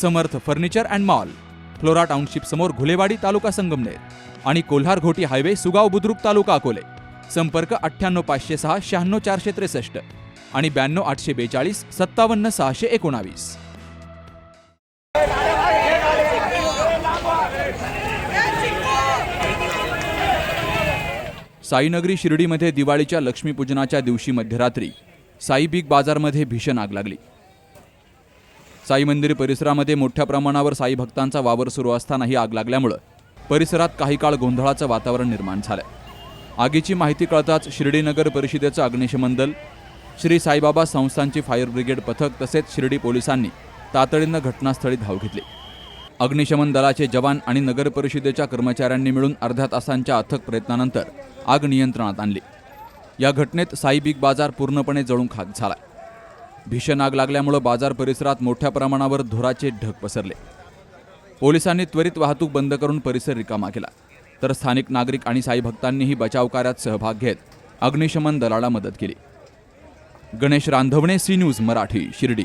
Samarth furniture and mall Flora township समोर घुलेवाडी तालुका संगमनेर आणि Kolhar Ghoti highway Sugaon Budruk तालुका अकोले. संपर्क अठ्ठ्याण्णव पाचशे सहा शहाण्णव चारशे त्रेसष्ट आणि ब्याण्णव आठशे बेचाळीस सत्तावन्न सहाशे एकोणावीस. साईनगरी शिर्डीमध्ये दिवाळीच्या लक्ष्मीपूजनाच्या दिवशी मध्यरात्री साई बिग बाजारमध्ये भीषण आग लागली. साई मंदिर परिसरामध्ये मोठ्या प्रमाणावर साई भक्तांचा वावर सुरू असताना ही आग लागल्यामुळं परिसरात काही काळ गोंधळाचं वातावरण निर्माण झालं आगीची माहिती कळताच शिर्डी नगर परिषदेचं अग्निशमन दल श्री साईबाबा संस्थांची फायर ब्रिगेड पथक तसेच शिर्डी पोलिसांनी तातडीनं घटनास्थळी धाव घेतली. अग्निशमन दलाचे जवान आणि नगर परिषदेच्या कर्मचाऱ्यांनी मिळून अर्ध्या तासांच्या अथक प्रयत्नानंतर आग नियंत्रणात आणली. या घटनेत साई बिग बाजार पूर्णपणे जळून खाक झाला भीषण आग लागल्यामुळं बाजार परिसरात मोठ्या प्रमाणावर धुराचे ढग पसरले. पोलिसांनी त्वरित वाहतूक बंद करून परिसर रिकामा केला. तर स्थानिक नागरिक आणि साई भक्तांनीही बचाव कार्यात सहभाग घेत अग्निशमन दलाला मदत केली. Ganesh Randhavane C news Marathi Shirdi.